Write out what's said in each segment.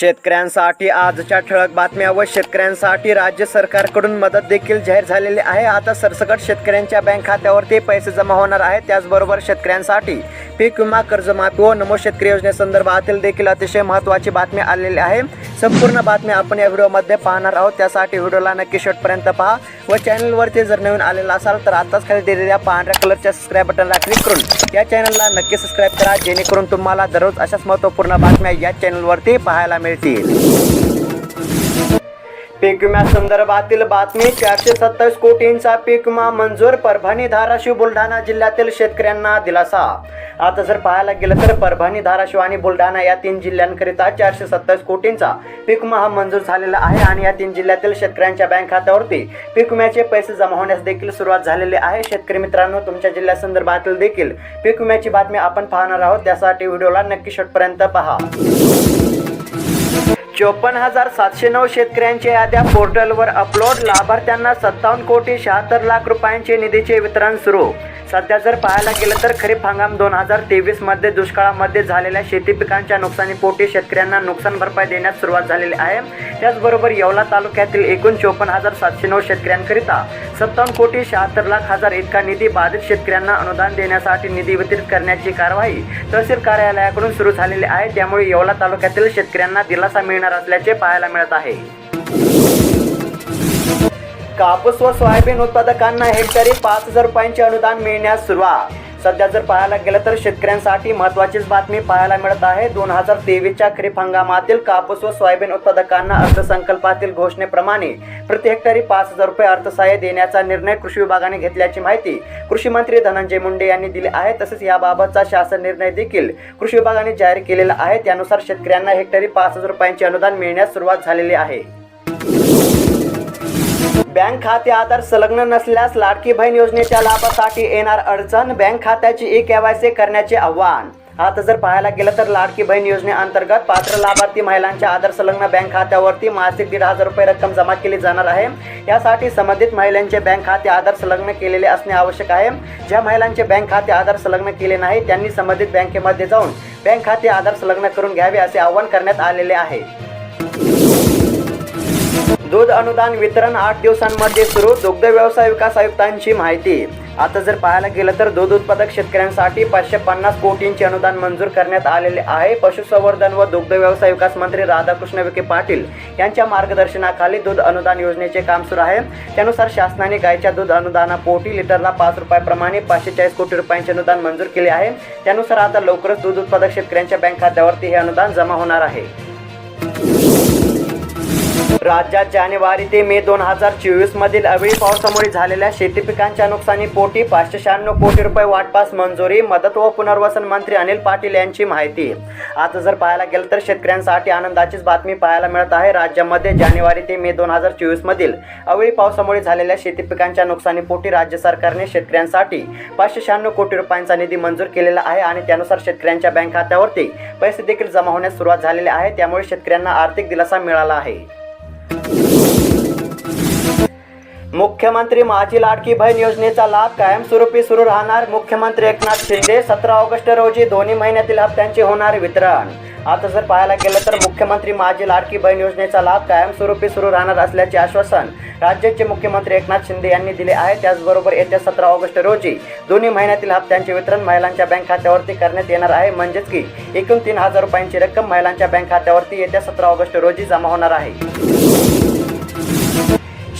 शेतकऱ्यांसाठी आजच्या ठळक बातम्या व शेतकऱ्यांसाठी राज्य सरकारकडून मदत देखील जाहीर झालेली आहे. आता सरसकट शेतकऱ्यांच्या बँक खात्यावरती पैसे जमा होणार आहेत. त्याचबरोबर शेतकऱ्यांसाठी पीक विमा कर्जमाफी व नमो शेतकरी योजनेसंदर्भातील देखील अतिशय महत्त्वाची बातमी आलेली आहे. संपूर्ण बातमी आपण या व्हिडिओमध्ये पाहणार आहोत. त्यासाठी व्हिडिओला नक्की शेवटपर्यंत पहा व चॅनलवरती जर नवीन आलेला असाल तर आताच खाली दिलेल्या पांढऱ्या कलरच्या सबस्क्राईब बटनला क्लिक करून या चॅनलला नक्की सबस्क्राईब करा. जेणेकरून तुम्हाला दररोज अशाच महत्त्वपूर्ण बातम्या या चॅनलवरती पाहायला मिळतील. पीक विम्यासंदर्भातील बातमी चारशे सत्तावीस कोटींचा पीक विमा मंजूर परभणी धाराशिव बुलढाणा जिल्ह्यातील शेतकऱ्यांना दिलासा. आता जर पाहायला गेलं तर परभणी धाराशिव आणि बुलढाणा या तीन जिल्ह्यांकरिता चारशे सत्तावीस कोटींचा पीक विमा हा मंजूर झालेला आहे आणि या तीन जिल्ह्यातील शेतकऱ्यांच्या बँक खात्यावरती पीक विम्याचे पैसे जमा होण्यास देखील सुरुवात झालेली आहे. शेतकरी मित्रांनो तुमच्या जिल्ह्यासंदर्भातील देखील पीक विम्याची बातमी आपण पाहणार आहोत. त्यासाठी व्हिडिओला नक्की शेवटपर्यंत पहा. चोपन्न हजार सातशे नऊ शेतकऱ्यांच्या याद्या पोर्टलवर अपलोड. लाभार्थ्यांना सत्तावन्न कोटी शहात्तर लाख रुपयांचे निधीचे वितरण सुरू. सध्या जर पाहायला गेलं तर खरीप हंगाम दोन हजार तेवीसमध्ये दुष्काळामध्ये झालेल्या शेती पिकांच्या नुकसानीपोटी शेतकऱ्यांना नुकसान भरपाई देण्यास सुरुवात झालेली आहे. त्याचबरोबर येवला तालुक्यातील एकूण चोपन्न हजार सातशे नऊ शेतकऱ्यांकरिता सत्तावन्न कोटी शहात्तर लाख हजार इतका निधी बाधित शेतकऱ्यांना अनुदान देण्यासाठी निधी वितरित करण्याची कारवाई तहसील कार्यालयाकडून सुरू झालेली आहे. त्यामुळे येवला तालुक्यातील शेतकऱ्यांना दिलासा मिळणार असल्याचे पाहायला मिळत आहे. कापूस व सोयाबीन उत्पादकांना हेक्टरी पाच हजार रुपयांचे अनुदान मिळण्यास सुरुवात. सध्या जर पाहायला गेलं तर शेतकऱ्यांसाठी महत्त्वाचीच बातमी पाहायला मिळत आहे. दोन हजार तेवीसच्या खरीप हंगामातील कापूस व सोयाबीन उत्पादकांना अर्थसंकल्पातील घोषणेप्रमाणे प्रति हेक्टरी पाच हजार रुपये अर्थसहाय्य देण्याचा निर्णय कृषी विभागाने घेतल्याची माहिती कृषी मंत्री धनंजय मुंडे यांनी दिली आहे. तसेच याबाबतचा शासन निर्णय देखील कृषी विभागाने जाहीर केलेला आहे. त्यानुसार शेतकऱ्यांना हेक्टरी पाच हजार रुपयांचे अनुदान मिळण्यास सुरुवात झालेली आहे. बँक खाते आधार संलग्न नसल्यास लाडकी बहीण योजनेच्या लाभासाठी येणार अडचण. बँक खात्याची ई केवायसी करण्याचे आव्हान. आता जर पाहायला गेलं तर लाडकी बहीण योजनेअंतर्गत पात्र लाभार्थी महिलांच्या आधार संलग्न बँक खात्यावरती मासिक दीड हजार रुपये रक्कम जमा केली जाणार आहे. यासाठी संबंधित महिलांचे बँक खाते आधार संलग्न केलेले असणे आवश्यक आहे. ज्या महिलांचे बँक खाते आधार संलग्न केले नाही त्यांनी संबंधित बँकेमध्ये जाऊन बँक खाते आधार संलग्न करून घ्यावे असे आवाहन करण्यात आलेले आहे. दूध अनुदान वितरण आठ दिवसांमध्ये सुरू दुग्ध व्यवसाय विकास आयुक्तांची माहिती. आता जर पाहायला गेलं तर दूध उत्पादक शेतकऱ्यांसाठी पाचशे पन्नास कोटींचे अनुदान मंजूर करण्यात आलेले आहे. पशुसंवर्धन व दुग्ध व्यवसाय विकास मंत्री राधाकृष्ण विखे पाटील यांच्या मार्गदर्शनाखाली दूध अनुदान योजनेचे काम सुरू आहे. त्यानुसार शासनाने गायच्या दूध अनुदानापोटी लिटरला पाच रुपयाप्रमाणे पाचशे चाळीस कोटी रुपयांचे अनुदान मंजूर केले आहे. त्यानुसार आता लवकरच दूध उत्पादक शेतकऱ्यांच्या बँक खात्यावरती हे अनुदान जमा होणार आहे. राज्यात जानेवारी ते मे दोन हजार चोवीस मधील अवेळी पावसामुळे झालेल्या शेती पिकांच्या नुकसानीपोटी पाचशे शहाण्णव कोटी रुपये वाटपास मंजुरी मदत व पुनर्वसन मंत्री अनिल पाटील यांची माहिती. आता जर पाहायला गेलं तर शेतकऱ्यांसाठी आनंदाचीच बातमी पाहायला मिळत आहे. राज्यामध्ये जानेवारी ते मे दोन हजार चोवीस मधील अवेळी पावसामुळे झालेल्या शेती पिकांच्या नुकसानीपोटी राज्य सरकारने शेतकऱ्यांसाठी पाचशे शहाण्णव कोटी रुपयांचा निधी मंजूर केलेला आहे आणि त्यानुसार शेतकऱ्यांच्या बँक खात्यावरती पैसे देखील जमा होण्यास सुरुवात झालेली आहे. त्यामुळे शेतकऱ्यांना आर्थिक दिलासा मिळाला आहे. मुख्यमंत्री माझी लाडकी बहीण योजनेचा लाभ कायमस्वरूपी सुरू राहणार. मुख्यमंत्री एकनाथ शिंदे सतरा ऑगस्ट रोजी दोन्ही महिन्यातील हप्त्यांचे होणार वितरण. आता जर पाहायला गेलं तर मुख्यमंत्री माझी लाडकी बहीण योजनेचा लाभ कायमस्वरूपी सुरू राहणार असल्याचे आश्वासन राज्याचे मुख्यमंत्री एकनाथ शिंदे यांनी दिले आहे. त्याचबरोबर येत्या सतरा ऑगस्ट रोजी दोन्ही महिन्यातील हप्त्यांचे वितरण महिलांच्या बँक खात्यावरती करण्यात येणार आहे. म्हणजेच की एकूण तीन हजार रुपयांची रक्कम महिलांच्या बँक खात्यावरती येत्या सतरा ऑगस्ट रोजी जमा होणार आहे.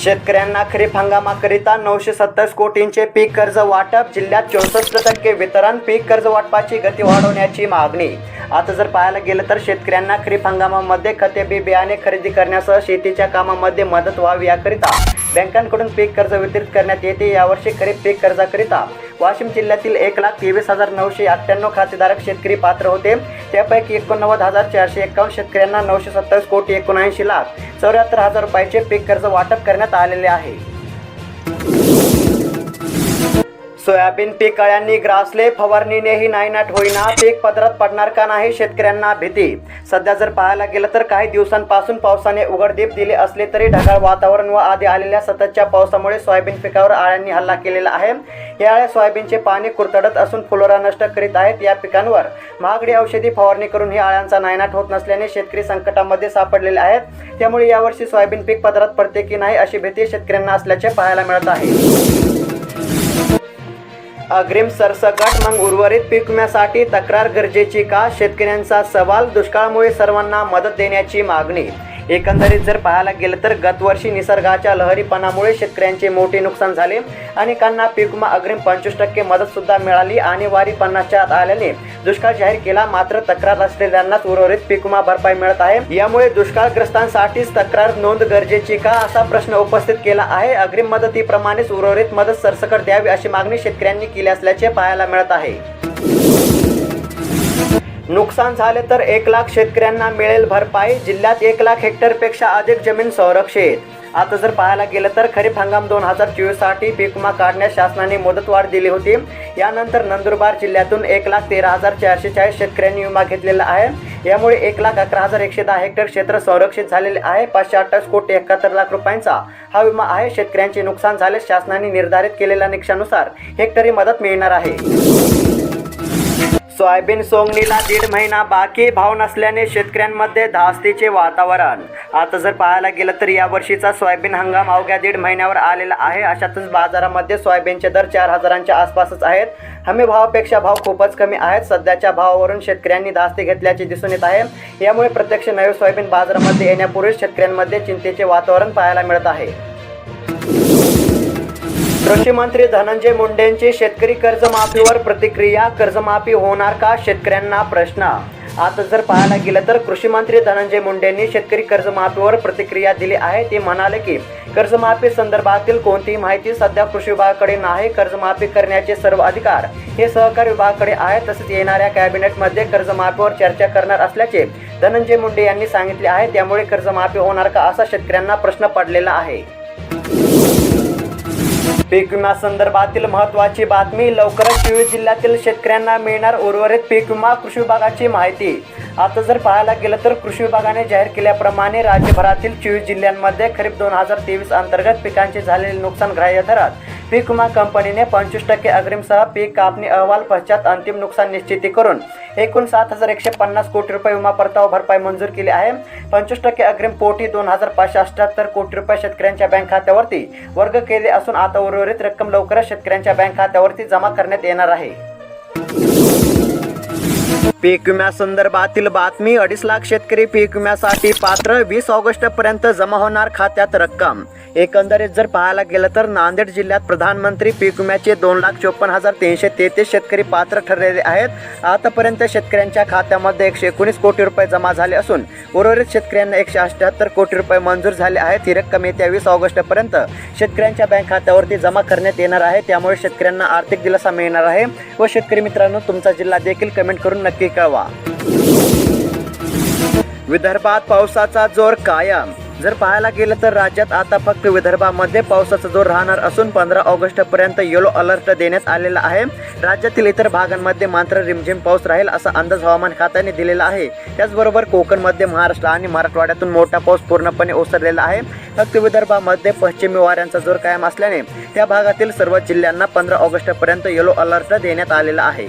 शेतकऱ्यांना खरीप हंगामाकरिता नऊशे सत्तावीस कोटींचे पीक कर्ज वाटप जिल्ह्यात चौसष्ट टक्के वितरण पीक कर्ज वाटपाची गती वाढवण्याची मागणी. आता जर पाहायला गेलं तर शेतकऱ्यांना खरीप हंगामामध्ये खते बी बियाणे खरेदी करण्यासह शेतीच्या कामामध्ये मदत व्हावी याकरिता बँकांकडून पीक कर्ज वितरित करण्यात येते. यावर्षी खरीप पीक कर्जाकरिता वाशिम जिल्ह्यातील एक लाख तेवीस हजार नऊशे अठ्ठ्याण्णव खातेधारक शेतकरी पात्र होते. त्यापैकी एकोणनव्वद हजार चारशे एक्कावन्न शेतकऱ्यांना नऊशे सत्तावीस कोटी एकोणऐंशी लाख चौऱ्याहत्तर हजार रुपयाचे पीक कर्ज वाटप करण्यात आलेले आहे. सोयाबीन पीक अळ्यांनी ग्रासले फवारणीनेही नायनाट होईना पीक पदरात पडणार का नाही शेतकऱ्यांना भीती. सध्या जर पाहायला गेलं तर काही दिवसांपासून पावसाने उघडदीप दिले असले तरी ढगाळ वातावरण व आधी आलेल्या सततच्या पावसामुळे सोयाबीन पिकावर आळ्यांनी हल्ला केलेला आहे. या आळ्या सोयाबीनचे पाणी कुरतडत असून फुलोरा नष्ट करीत आहेत या पिकांवर. महागडी औषधी फवारणी करून ही आळ्यांचा नायनाट होत नसल्याने शेतकरी संकटामध्ये सापडलेले आहेत. त्यामुळे यावर्षी सोयाबीन पीक पदरात पडते की नाही अशी भीती शेतकऱ्यांना असल्याचे पाहायला मिळत आहे. अग्रिम सरसकट मग उर्वरित पीक विम्यासाठी तक्रार गरजेची का? शेतकऱ्यांचा सवाल दुष्काळामुळे सर्वांना मदत देण्याची मागणी एकंदरीत जर पाहायला गेलं तर गतवर्षी निसर्गाच्या लहरीपणामुळे शेतकऱ्यांचे मोठे नुकसान झाले अनेकांना पीकमा अग्रिम पंचवीस टक्के मदत सुद्धा मिळाली आणि वारी पन्नासच्या आत आल्याने दुष्काळ जाहीर केला. मात्र तक्रार असलेल्यांनाच उर्वरित पीकमा भरपाई मिळत आहे. यामुळे दुष्काळग्रस्तांसाठीच तक्रार नोंद गरजेची का असा प्रश्न उपस्थित केला आहे. अग्रिम मदतीप्रमाणेच उर्वरित मदत सरसकट द्यावी अशी मागणी शेतकऱ्यांनी केली असल्याचे पाहायला मिळत आहे. नुकसान झाले तर एक लाख शेतकऱ्यांना मिळेल भरपाई. जिल्ह्यात एक लाख हेक्टरपेक्षा अधिक जमीन संरक्षित. आता जर पाहायला गेलं तर खरीप हंगाम दोन हजार चोवीससाठी पीक विमा काढण्यास शासनाने मुदतवाढ दिली होती. यानंतर नंदुरबार जिल्ह्यातून एक लाख तेरा हजार चारशे चाळीस शेतकऱ्यांनी विमा घेतलेला आहे. यामुळे एक लाख अकरा हजार एकशे दहा हेक्टर क्षेत्र संरक्षित झालेले आहे. पाचशे अठ्ठावीस कोटी एकाहत्तर लाख रुपयांचा हा विमा आहे. शेतकऱ्यांचे नुकसान झाल्यास शासनाने निर्धारित केलेल्या निकषानुसार हेक्टरी मदत मिळणार आहे. सोयाबीन सोंगणीला दीड महिना बाकी भाव नसल्याने शेतकऱ्यांमध्ये धास्तीचे वातावरण. आता जर पाहायला गेलं तर या वर्षीचा सोयाबीन हंगाम अवघ्या दीड महिन्यावर आलेला आहे. अशातच बाजारामध्ये सोयाबीनचे दर चार हजारांच्या आसपासच आहेत. हमी भावापेक्षा भाव खूपच कमी आहेत. सध्याच्या भावावरून शेतकऱ्यांनी धास्ती घेतल्याचे दिसून येत आहे. यामुळे प्रत्यक्ष नवे सोयाबीन बाजारामध्ये येण्यापूर्वी शेतकऱ्यांमध्ये चिंतेचे वातावरण पाहायला मिळत आहे. कृषी मंत्री धनंजय मुंडेंची शेतकरी कर्जमाफीवर प्रतिक्रिया कर्जमाफी होणार का शेतकऱ्यांना प्रश्न? आता जर पाहायला गेलं तर कृषी मंत्री धनंजय मुंडेंनी शेतकरी कर्जमाफीवर प्रतिक्रिया दिली आहे. ते म्हणाले की कर्जमाफी संदर्भातील कोणतीही माहिती सध्या कृषी विभागाकडे नाही. कर्जमाफी करण्याचे सर्व अधिकार हे सहकार विभागाकडे आहे तसेच येणाऱ्या कॅबिनेटमध्ये कर्जमाफीवर चर्चा करणार असल्याचे धनंजय मुंडे यांनी सांगितले आहे. त्यामुळे कर्जमाफी होणार का असा शेतकऱ्यांना प्रश्न पडलेला आहे. पीक विमा संदर्भातील महत्त्वाची बातमी लवकरच चोवीस जिल्ह्यातील शेतकऱ्यांना मिळणार उर्वरित पीक विमा कृषी विभागाची माहिती. आता जर पाहायला गेलं तर कृषी विभागाने जाहीर केल्याप्रमाणे राज्यभरातील चोवीस जिल्ह्यांमध्ये खरीप दोन हजार तेवीस अंतर्गत पिकांचे झालेले नुकसान ग्राह्य धरत पीक विमा कंपनीने पंचवीस टक्के अग्रिमसह पीक कापणी अहवाल पश्चात अंतिम नुकसान निश्चिती करून एकूण सात हजार एकशे पन्नास कोटी रुपये विमा परतावा भरपाई मंजूर केली आहे. पंचवीस टक्के अग्रिम पोटी दोन हजार पाचशे अठ्याहत्तर कोटी रुपये शेतकऱ्यांच्या बँक खात्यावरती वर्ग केले असून आता उर्वरित रक्कम लवकरच शेतकऱ्यांच्या बँक खात्यावरती जमा करण्यात येणार आहे. पीक विम्यासंदर्भातील बातमी अडीच लाख शेतकरी पीक विम्यासाठी पात्र वीस ऑगस्ट पर्यंत जमा होणार खात्यात रक्कम. एकंदरीत जर पाहायला गेलं तर नांदेड जिल्ह्यात प्रधानमंत्री पीक विम्याचे दोन लाख चोपन्न हजार तीनशे तेहतीस शेतकरी पात्र ठरलेले आहेत. आतापर्यंत शेतकऱ्यांच्या खात्यामध्ये एकशे एकोणीस कोटी रुपये जमा झाले असून उर्वरित शेतकऱ्यांना एकशे अठ्याहत्तर कोटी रुपये मंजूर झाले आहेत. ही रक्कम येत्या वीस ऑगस्टपर्यंत शेतकऱ्यांच्या बँक खात्यावरती जमा करण्यात येणार आहे. त्यामुळे शेतकऱ्यांना आर्थिक दिलासा मिळणार आहे. व शेतकरी मित्रांनो तुमचा जिल्हा देखील कमेंट करून नक्की कळवा विदर्भात पावसाचा जोर कायम. जर पाहायला गेलं तर राज्यात आता फक्त विदर्भामध्ये पावसाचा जोर राहणार असून पंधरा ऑगस्ट पर्यंत येलो अलर्ट देण्यात आलेला आहे. राज्यातील इतर भागांमध्ये मात्र रिमझिम पाऊस राहील असा अंदाज हवामान खात्याने दिलेला आहे. त्याचबरोबर कोकणमध्ये महाराष्ट्र आणि मराठवाड्यातून मोठा पाऊस पूर्णपणे ओसरलेला आहे. फक्त विदर्भामध्ये पश्चिमी वाऱ्यांचा जोर कायम असल्याने त्या भागातील सर्व जिल्ह्यांना पंधरा ऑगस्ट पर्यंत येलो अलर्ट देण्यात आलेला आहे.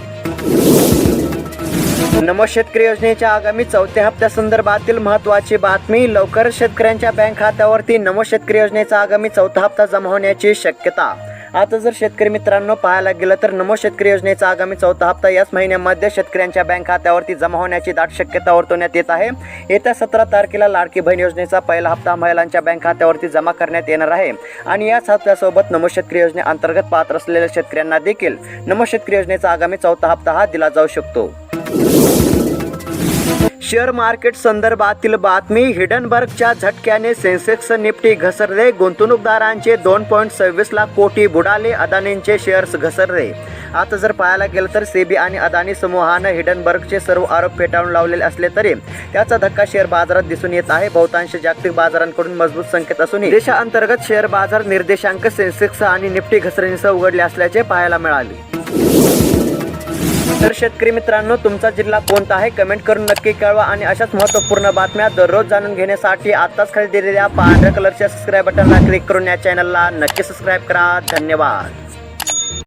नमो शेतकरी योजनेच्या आगामी चौथ्या हप्त्यासंदर्भातील महत्त्वाची बातमी. लवकर शेतकऱ्यांच्या बँक खात्यावरती नमो शेतकरी योजनेचा आगामी चौथा हप्ता जमा होण्याची शक्यता. आता जर शेतकरी मित्रांनो पाहायला गेलं तर नमो शेतकरी योजनेचा आगामी चौथा हप्ता याच महिन्यामध्ये शेतकऱ्यांच्या बँक खात्यावरती जमा होण्याची दाट शक्यता वर्तवण्यात येत आहे. येत्या सतरा तारखेला लाडकी बहीण योजनेचा पहिला हप्ता महिलांच्या बँक खात्यावरती जमा करण्यात येणार आहे. आणि याच हप्त्यासोबत नमो शेतकरी योजनेअंतर्गत पात्र असलेल्या शेतकऱ्यांना देखील नमो शेतकरी योजनेचा आगामी चौथा हप्ता हा दिला जाऊ शकतो. शेअर मार्केट संदर्भातील बातमी हिडनबर्गच्या झटक्याने सेन्सेक्स निफ्टी घसरले. गुंतवणूकदारांचे दोन पॉईंट सव्वीस लाख कोटी बुडाले अदानींचे शेअर्स घसरले. आता जर पाहायला गेलं तर सेबी आणि अदानी समूहानं हिडनबर्गचे सर्व आरोप फेटाळून लावलेले असले तरी त्याचा धक्का शेअर बाजारात दिसून येत आहे. बहुतांश जागतिक बाजारांकडून मजबूत संकेत असून देशांतर्गत शेअर बाजार निर्देशांक सेन्सेक्स आणि निफ्टी घसरणीसह उघडले असल्याचे पाहायला मिळाले. तर शेतकरी मित्रांनो तुमचा जिल्हा कोणता आहे? कमेंट करून नक्की कळवा आणि अशाच महत्त्वपूर्ण बातम्या दररोज जाणून घेण्यासाठी आताच खाली दिलेल्या पांढऱ्या कलरच्या सबस्क्राईब बटनला क्लिक करून या चॅनलला नक्की सबस्क्राईब करा. धन्यवाद.